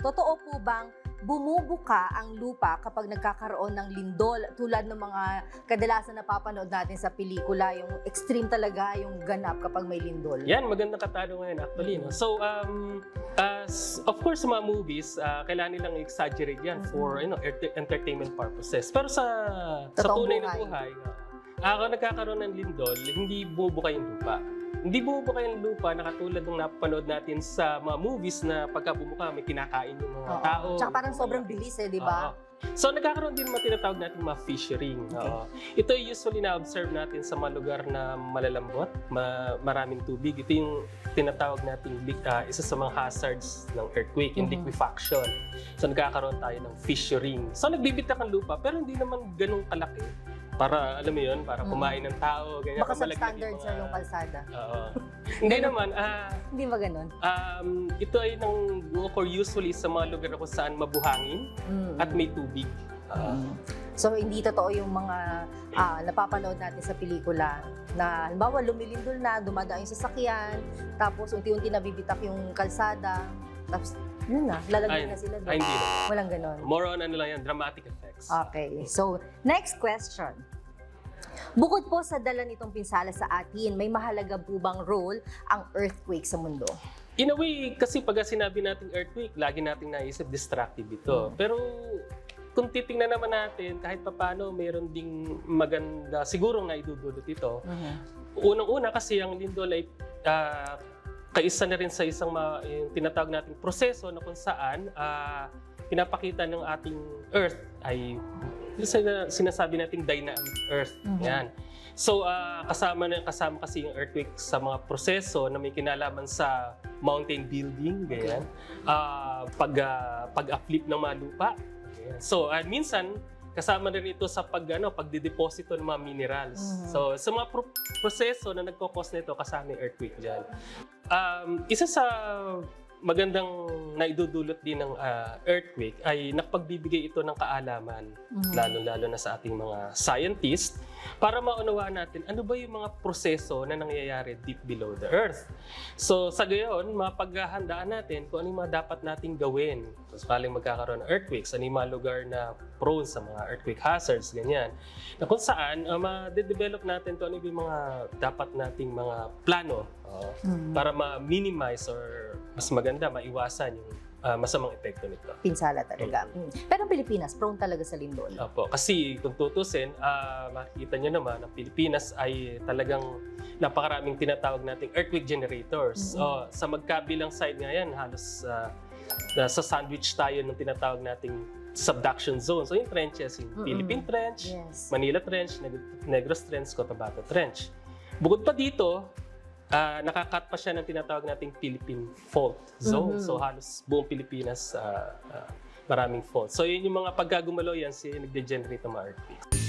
totoo po bang bumubuka ang lupa kapag nagkakaroon ng lindol tulad ng mga kadalasan napapanood natin sa pelikula, yung extreme talaga yung ganap kapag may lindol? Yan, magandang katanungan actually. No? So, um, as, of course, sa mga movies, ah, kailangan nilang exaggerate yan for you know, entertainment purposes. Pero sa, sa Totoong tunay na buhay. buhay, ah, ako nagkakaroon ng lindol, hindi bumubuka yung lupa. Hindi bumubuka yung lupa na katulad ng napanood natin sa mga movies na pagka bumuka, may kinakain yung mga Oo. tao. Tsaka parang sobrang bilis eh, di ba? Oo. So nagkakaroon din mga tinatawag natin mga fishing. Oo. Ito ay usually na-observe natin sa mga lugar na malalambot, ma- maraming tubig. Ito yung tinatawag nating li- ah, isa sa mga hazards ng earthquake, yung Mhm. liquefaction. So nagkakaroon tayo ng fissuring. So nagbibitak ang lupa pero hindi naman ganun kalaki. Para, alam mo yun, para Mhm. kumain ng tao, ganyan. Baka pamalaglag substandard mga- sa yung kalsada. Oo. hindi naman, ah, Hindi ba ganun? um, ito ay nang occur usually sa mga lugar kung saan mabuhangin Mm. at may tubig. Ah, So hindi totoo yung mga ah, napapanood natin sa pelikula na halimbawa lumilindol na, dumadaan yung sasakyan, tapos unti-unti nabibitak yung kalsada, tapos yun na, lalagyan Ay, na sila ay, doon. hindi na. Walang ganon. More on ano lang yan, dramatic effects. Okay, so next question. Bukod po sa dala nitong pinsala sa atin, may mahalaga po bang role ang earthquake sa mundo? In a way, kasi pag sinabi nating earthquake, lagi nating naisip destructive ito. Mm. Pero kung titingnan naman natin, kahit papano, mayroon ding maganda, siguro nga idudulot ito. Unang-una kasi ang lindol ay ah, kaisa na rin sa isang ma, yung tinatawag nating proseso na kung saan ah, pinapakita ng ating earth ay sinasabi nating dynamic earth. Mhm. Yan. So ah, kasama na kasama kasi yung earthquake sa mga proseso na may kinalaman sa mountain building, ganyan. Ah, pag ah, pag-uplift ng mga lupa. Ganyan. So ah, minsan kasama na rin ito sa pag ano, pagdideposito ng mga minerals. Mhm. So sa mga pro- proseso na nagkokos nito kasama yung earthquake diyan. Um, isa sa magandang naidudulot din ng ah, earthquake ay nakapagbibigay ito ng kaalaman Mhm. lalo-lalo na sa ating mga scientists, para maunawaan natin ano ba yung mga proseso na nangyayari deep below the earth. So sa gayon, mapaghahandaan natin kung ano yung mga dapat nating gawin. So sakaling magkakaroon ng earthquakes, ano yung mga lugar na prone sa mga earthquake hazards, ganyan. Na kung saan, uh, ma-develop natin kung ano yung mga dapat nating mga plano uh, Mhm. para ma-minimize or mas maganda, maiwasan yung uh, masamang epekto nito. Pinsala talaga. Mm. Pero ang Pilipinas, prone talaga sa lindol. Opo, kasi kung tutusin, ah, makikita nyo naman, ang Pilipinas ay talagang napakaraming tinatawag nating earthquake generators. Mhm. O, sa magkabilang side nga yan, halos ah, sa sandwich tayo ng tinatawag nating subduction zone. So yung trenches, yung Mhm. Philippine Trench, Yes. Manila Trench, Neg- Negros Trench, Cotabato Trench. Bukod pa dito, ah, nakakat pa siya ng tinatawag nating Philippine Fault Zone. Mhm. So halos buong Pilipinas ah, ah, maraming fault. So yun yung mga pagkagumalo yan, si nagde-generate ng mga earthquakes.